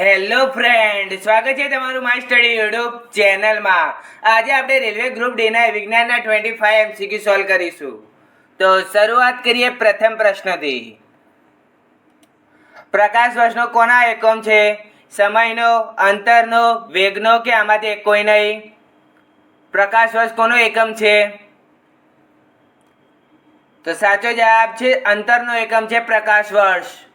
Hello friend, સ્વાગત છે તમારું માય સ્ટડી યુટ્યુબ ચેનલમાં. આજે આપણે રેલવે ગ્રુપ ડીના વિજ્ઞાનના ટ્વેન્ટી ફાઈવ એમસીક્યુ સોલ્વ કરીશું. તો શરૂઆત કરીએ પ્રથમ પ્રશ્નથી. પ્રકાશ વર્ષનો કોના એકમ છે? સમયનો, અંતરનો, વેગનો કે આમાંથી એક કોઈ નહીં? પ્રકાશ વર્ષ કોનો એકમ છે? તો સાચો જવાબ છે અંતરનો એકમ છે પ્રકાશ વર્ષ.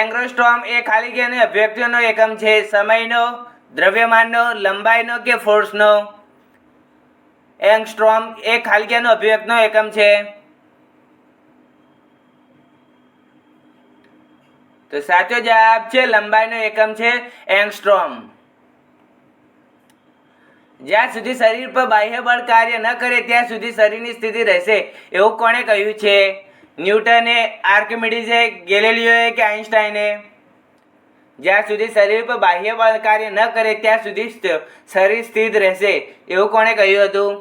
એંગ્રોસ્ટ્રોમ એ ખાલી કે અભ્યક્તિનો એકમ છે સમયનો, દ્રવ્યમાનનો, લંબાઈનો કે ફોર્સનો? એંગસ્ટ્રોમ એ ખાલી કે અભિવ્યક્તનો એકમ છે. તો સાચો જવાબ છે લંબાઈનો એકમ છે એંગસ્ટ્રોમ જ્યાં સુધી શરીર પર બાહ્ય બળ કાર્ય ન કરે, ત્યાં સુધી શરીરની સ્થિતિ રહેશે, એવું કોણે કહ્યું છે? ન્યૂટને આર્કિમિડીઝે ગેલેલિયોએ કે આઇન્સ્ટાઈને જ્યાં સુધી શરીર પર બાહ્ય બળ કાર્ય ન કરે, ત્યાં સુધી શરીર સ્થિર રહેશે. એવું કોણે કહ્યું હતું?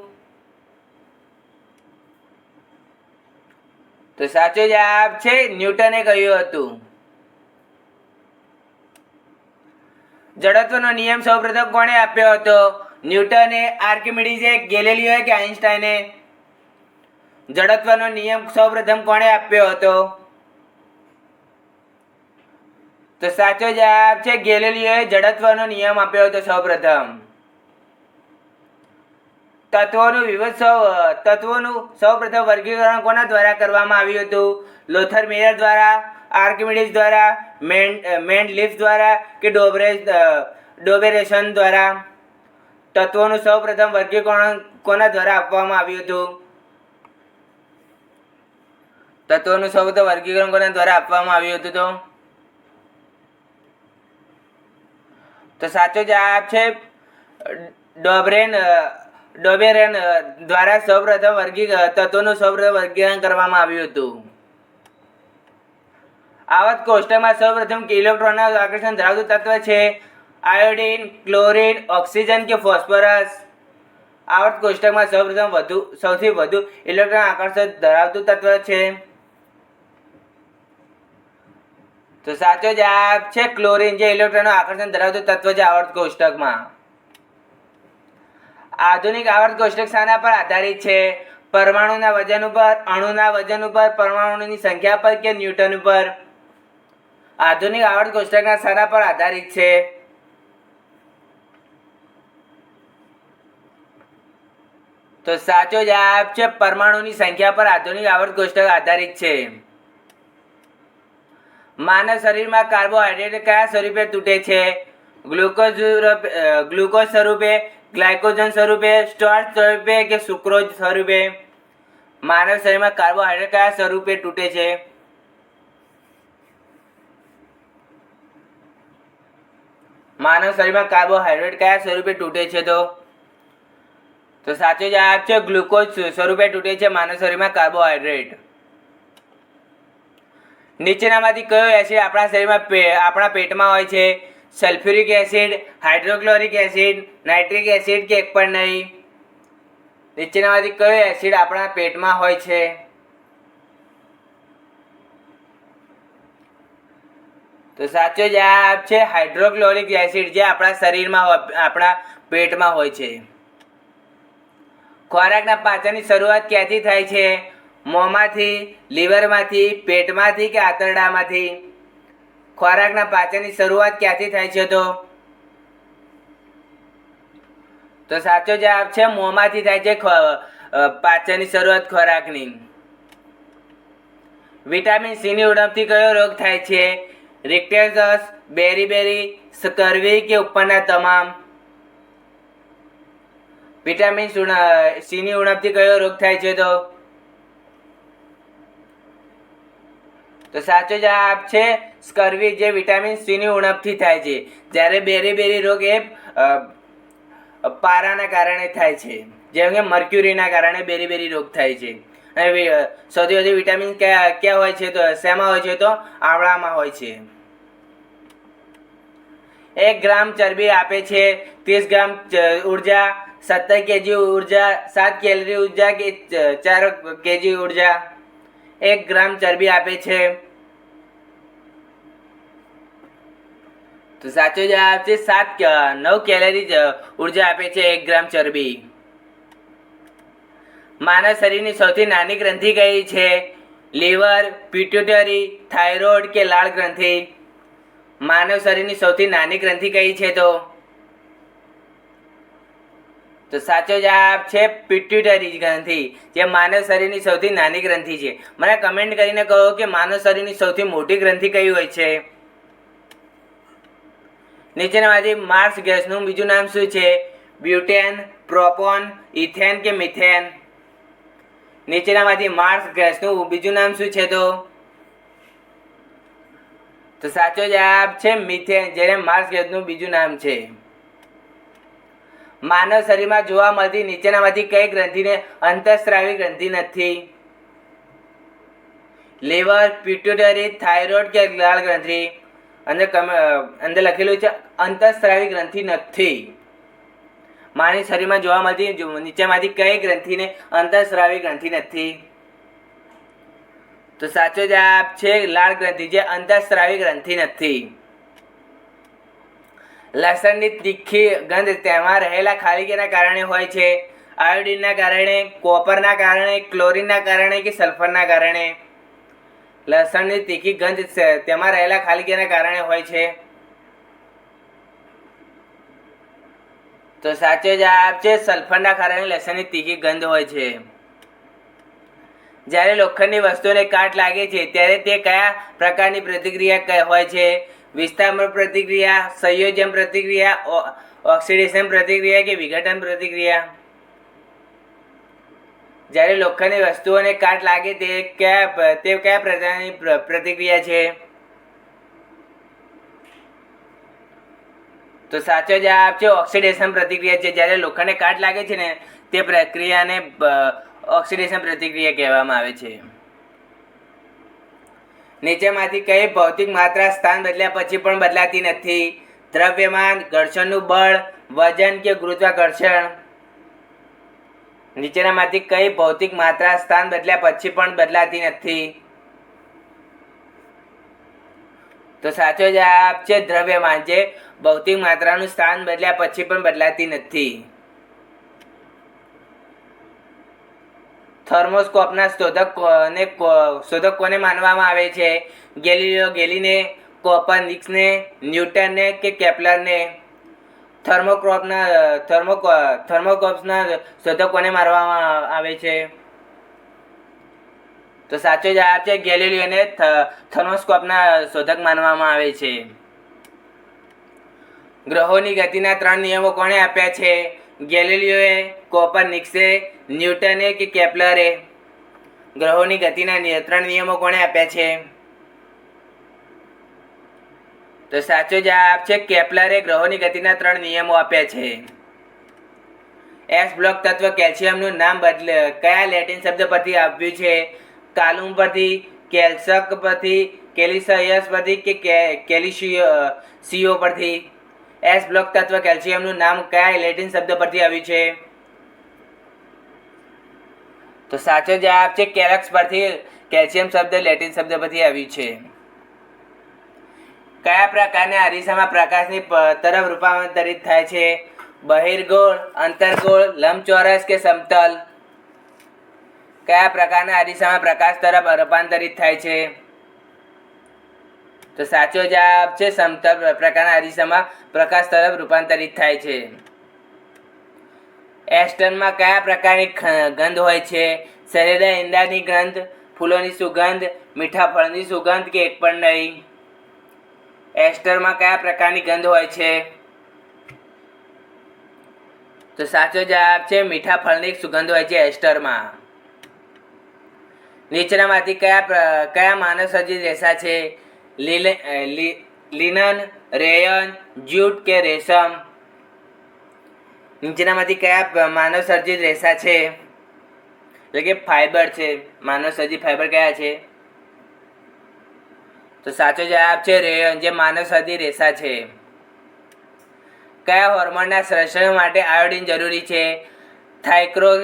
તો સાચો જવાબ છે, ન્યૂટને કહ્યું હતું. જડત્વનો નિયમ સૌપ્રથમ કોણે આપ્યો હતો? ન્યૂટને આર્કિમિડીઝે ગેલેલિયોએ કે આઇન્સ્ટાઈને જડત્વનો નિયમ સૌપ્રથમ કોણે આપ્યો હતો? તો સાચો જવાબ છે ગેલેલિયોએ જડત્વનો નિયમ આપ્યો હતો સૌપ્રથમ. તત્વોનું વિવિધ સૌ તત્વોનું સૌપ્રથમ વર્ગીકરણ કોના દ્વારા કરવામાં આવ્યું હતું? લોથર મેયર દ્વારા, આર્કિમિડીઝ દ્વારા મેન્ડ મેન્ડલિફ દ્વારા કે ડોબરે ડોબેરેશન દ્વારા? તત્વોનું સૌપ્રથમ વર્ગીકરણ કોના દ્વારા આપવામાં આવ્યું હતું? તત્વોનું સૌપ્રથમ વર્ગીકરણ કોના દ્વારા આપવામાં આવ્યું હતું તો? તો સાચો જવાબ છે, ડોબરેન, ડોબેરેન દ્વારા સૌપ્રથમ વર્ગી, તત્વોનું સૌપ્રથમ વર્ગીકરણ કરવામાં આવ્યું હતું. આવત કોષ્ટકમાં સૌપ્રથમ ઇલેક્ટ્રોન આકર્ષણ ધરાવતું તત્વ છે, આયોડિન, ક્લોરિન, ઓક્સિજન કે ફોસ્ફરસ. આવર્ત કોષ્ટકમાં સૌપ્રથમ વધુ, સૌથી વધુ ઇલેક્ટ્રોન આકર્ષણ ધરાવતું તત્વ છે. તો સાચો જવાબ છે ક્લોરીન, જે ઇલેક્ટ્રોનનું આકર્ષણ ધરાવતું તત્વ છે આવર્ત કોષ્ટકમાં. આધુનિક આવર્ત કોષ્ટક શાના પર આધારિત છે. પરમાણુના વજન ઉપર, અણુના વજન ઉપર પરમાણુની સંખ્યા પર કે ન્યૂટન ઉપર. આધુનિક આવર્ત કોષ્ટકના શાના પર આધારિત છે. તો સાચો જવાબ છે પરમાણુની સંખ્યા પર આધુનિક આવર્ત કોષ્ટક આધારિત છે. માનવ શરીરમાં કાર્બોહાઈડ્રેટ કયા સ્વરૂપે તૂટે છે? ગ્લુકોઝ ગ્લુકોઝ સ્વરૂપે, ગ્લાયકોજન સ્વરૂપે સ્ટાર્ચ સ્વરૂપે કે સુક્રોઝ સ્વરૂપે? માનવ શરીરમાં કાર્બોહાઈડ્રેટ કયા સ્વરૂપે તૂટે છે? માનવ શરીરમાં કાર્બોહાઈડ્રેટ કયા સ્વરૂપે તૂટે છે તો? તો સાચો જવાબ છે ગ્લુકોઝ સ્વરૂપે તૂટે છે માનવ શરીરમાં કાર્બોહાઈડ્રેટ. નીચેનામાંથી કયો એસિડ આપણા શરીરમાં આપણા પેટમાં હોય છે? Sulphuric acid hydrochloric acid nitric acid કે એક પણ નહીં? નીચેનામાંથી કયો એસિડ આપણા પેટમાં હોય છે? તો સાચો જવાબ છે હાઇડ્રોક્લોરિક એસિડ જે આપણા શરીરમાં આપણા પેટમાં હોય છે. ખોરાકના પાચનની શરૂઆત ક્યાંથી થાય છે? મોંમાંથી, લીવરમાંથી, પેટમાંથી કે આંતરડામાંથી? ખોરાકના પાચનની શરૂઆત ક્યાંથી થાય છે તો? તો સાચો જવાબ છે મોંમાંથી થાય છે પાચનની શરૂઆત ખોરાકની. વિટામિન સી ની ઉણપથી કયો રોગ થાય છે? રિક્ટેસસ બેરીબેરી સ્કર્વી કે ઉપરના તમામ? વિટામિન સી ની ઉણપથી કયો રોગ થાય છે તો? તો સાચો જવાબ છે સ્કર્વી, જે વિટામિન સીની ઉણપથી થાય છે. જ્યારે બેરી બેરી રોગ એ પારાના કારણે થાય છે. જેમ કે મર્ક્યુરીના કારણે બેરી બેરી રોગ થાય છે. અને સૌથી વધુ વિટામિન ક્યાં ક્યાં હોય છે તો, શેમાં હોય છે તો, આવળામાં હોય છે. એક ગ્રામ ચરબી આપે છે, ત્રીસ ગ્રામ ઊર્જા, સત્તર કેજી ઊર્જા, સાત કેલરી ઊર્જા કે ચાર કેજી ઊર્જા. એક ગ્રામ ચરબી આપે છે. તો સાચો જવાબ છે સાત નવ કેલરી ઊર્જા આપે છે એક ગ્રામ ચરબી. માનવ શરીરની સૌથી નાની ગ્રંથિ કઈ છે? લીવર, પિટ્યુટરી, થાઇરોઇડ કે લાળ ગ્રંથિ? માનવ શરીરની સૌથી નાની ગ્રંથિ કઈ છે તો? તો સાચો જવાબ છે પિટ્યુટરી ગ્રંથિ, જે માનવ શરીરની સૌથી નાની ગ્રંથિ છે. મને કમેન્ટ કરીને કહો કે માનવ શરીરની સૌથી મોટી ગ્રંથિ કઈ હોય છે? નીચેનામાંથી માર્સ ગેસનું બીજું નામ શું છે? બ્યુટેન, પ્રોપોન, ઇથેન કે મિથેન? નીચેનામાંથી માર્સ ગેસનું બીજું નામ શું છે તો? તો સાચો જવાબ છે મિથેન, જેને માર્સ ગેસનું બીજું નામ છે. માનવ શરીરમાં જોવા મળતી નીચેનામાંથી કઈ ગ્રંથિને અંતઃસ્રાવી ગ્રંથિ નથી? લીવર, પિટ્યુટરી, થાઇરોઇડ કે લાળ ગ્રંથિ? અંદર અંદર લખેલું છે, અંતઃસ્રાવી ગ્રંથિ નથી. માનવ શરીરમાં જોવા મળતી નીચેમાંથી કઈ ગ્રંથિને અંતઃસ્રાવી ગ્રંથિ નથી? તો સાચો જવાબ છે, લાળ ગ્રંથિ જે અંતઃસ્રાવી ગ્રંથિ નથી. લસણની તીખી ગંધ તેમાં રહેલા ખાલીગીના કારણે હોય છે. આયોડિનના કારણે, કોપરના કારણે, ક્લોરિનના કારણે કે સલ્ફરના કારણે? લસણની તીખી ગંધ તેમાં રહેલા ખાલીગીના કારણે હોય છે. તો સાચો જવાબ છે, સલ્ફરના કારણે લસણની તીખી ગંધ હોય છે. જ્યારે લોખંડની વસ્તુને કાટ લાગે છે, ત્યારે તે કયા પ્રકારની પ્રતિક્રિયા હોય છે? વિસ્તારમણ પ્રતિક્રિયા, સંયોજન પ્રતિક્રિયા ઓક્સિડેશન પ્રતિક્રિયા કે વિઘટન પ્રતિક્રિયા? જ્યારે લોખંડની વસ્તુઓને કાટ લાગે તે કયા તે કયા પ્રકારની પ્રતિક્રિયા છે? તો સાચો જવાબ છે ઓક્સિડેશન પ્રતિક્રિયા છે. જ્યારે લોખંડને કાટ લાગે છે ને તે પ્રક્રિયાને ઓક્સિડેશન પ્રતિક્રિયા કહેવામાં આવે છે. નીચેમાંથી કઈ ભૌતિક માત્રા સ્થાન બદલ્યા પછી પણ બદલાતી નથી. દ્રવ્યમાન, ઘર્ષણનું બળ, વજન કે ગુરુત્વાકર્ષણ. નીચેનામાંથી કઈ ભૌતિક માત્રા સ્થાન બદલ્યા પછી પણ બદલાતી નથી. તો સાચો જવાબ છે દ્રવ્યમાન, જે ભૌતિક માત્રાનું સ્થાન બદલ્યા પછી પણ બદલાતી નથી. થર્મોસ્કોપના શોધક ને શોધક કોને માનવામાં આવે છે. ગેલિલિયો ગેલીને કોપરનિક્સને ન્યૂટનને કે કેપ્લરને? થર્મોક્રોપના થર્મો થર્મોકોપ્સના શોધક કોને મારવામાં આવે છે. તો સાચો જવાબ છે ગેલિલિયોને થર્મોસ્કોપના શોધક માનવામાં આવે છે. ગ્રહોની ગતિના ત્રણ નિયમો કોણે આપ્યા છે? ગેલિલિયોએ, કોપરનિક્સે, ન્યૂટને કે કેપ્લરે ગ્રહોની ગતિના નિયંત્રણ નિયમો કોણે આપ્યા છે? તો સાચો જવાબ છે, કેપ્લરે ગ્રહોની ગતિના ત્રણ નિયમો આપ્યા છે. એસ બ્લોક તત્વ કેલ્શિયમનું નામ બદલે, કયા લેટિન શબ્દ પરથી આવ્યું છે? કાલુમ પરથી કેલ્સક પરથી, કેલિસયસ પરથી કે કેલિશિયો સીઓ પરથી? એસ બ્લોક તત્વ કેલ્શિયમનું નામ કયા લેટિન શબ્દ પરથી આવ્યું છે? તો સાચો જવાબ છે કેલક્સ પરથી કેલ્શિયમ શબ્દ લેટિન શબ્દ પરથી આવ્યું છે. કયા પ્રકારના અરીસામાં પ્રકાશની તરફ રૂપાંતરિત થાય છે? બહિર્ગોળ, અંતર્ગોળ, લંબચોરસ કે સમતલ? કયા પ્રકારના અરીસામાં પ્રકાશ તરફ રૂપાંતરિત થાય છે? તો સાચો જવાબ છે સમતલ પ્રકારના અરીસામાં પ્રકાશ તરફ રૂપાંતરિત થાય છે. એસ્ટનમાં કયા પ્રકારની ગંધ હોય છે? સરેરા ઈંડાની ગંધ, ફૂલોની સુગંધ, મીઠા ફળની સુગંધ કે એક પણ નહીં? એસ્ટરમાં કયા પ્રકારની ગંધ હોય છે? તો સાચો જવાબ છે મીઠા ફળની સુગંધ હોય છે એસ્ટરમાં. નીચેનામાંથી કયા કયા માનવ સર્જિત રેસા છે? લિનન, રેયન, જ્યુટ કે રેશમ? નીચેનામાંથી કયા માનવસર્જિત માનવ સર્જિત રેસા છે? એટલે કે ફાઈબર છે. માનવ સર્જિત ફાઈબર કયા છે? તો સાચો જવાબ છે રેયન, જે માનવ સર્જિત રેસા છે. કયા હોર્મોનના સંરક્ષણ માટે આયોડિન જરૂરી છે? થાઇક્રો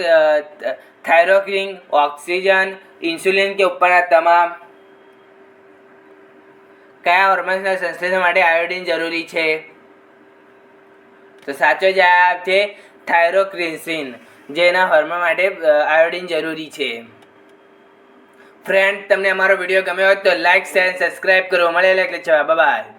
થાઇરોક્રિન ઓક્સિજન, ઇન્સ્યુલિન કે ઉપરના તમામ કયા હોર્મોન્સના સંશ્લેષણ માટે આયોડિન જરૂરી છે? તો સાચો જવાબ છે થાઇરોક્રિન્સિન જેના હોર્મોન માટે આયોડિન જરૂરી છે. ફ્રેન્ડ તમને અમારો વીડિયો ગમ્યો હોય તો લાઇક શેર સબસ્ક્રાઈબ કરો. મળેલા એટલે જવાબ. બાય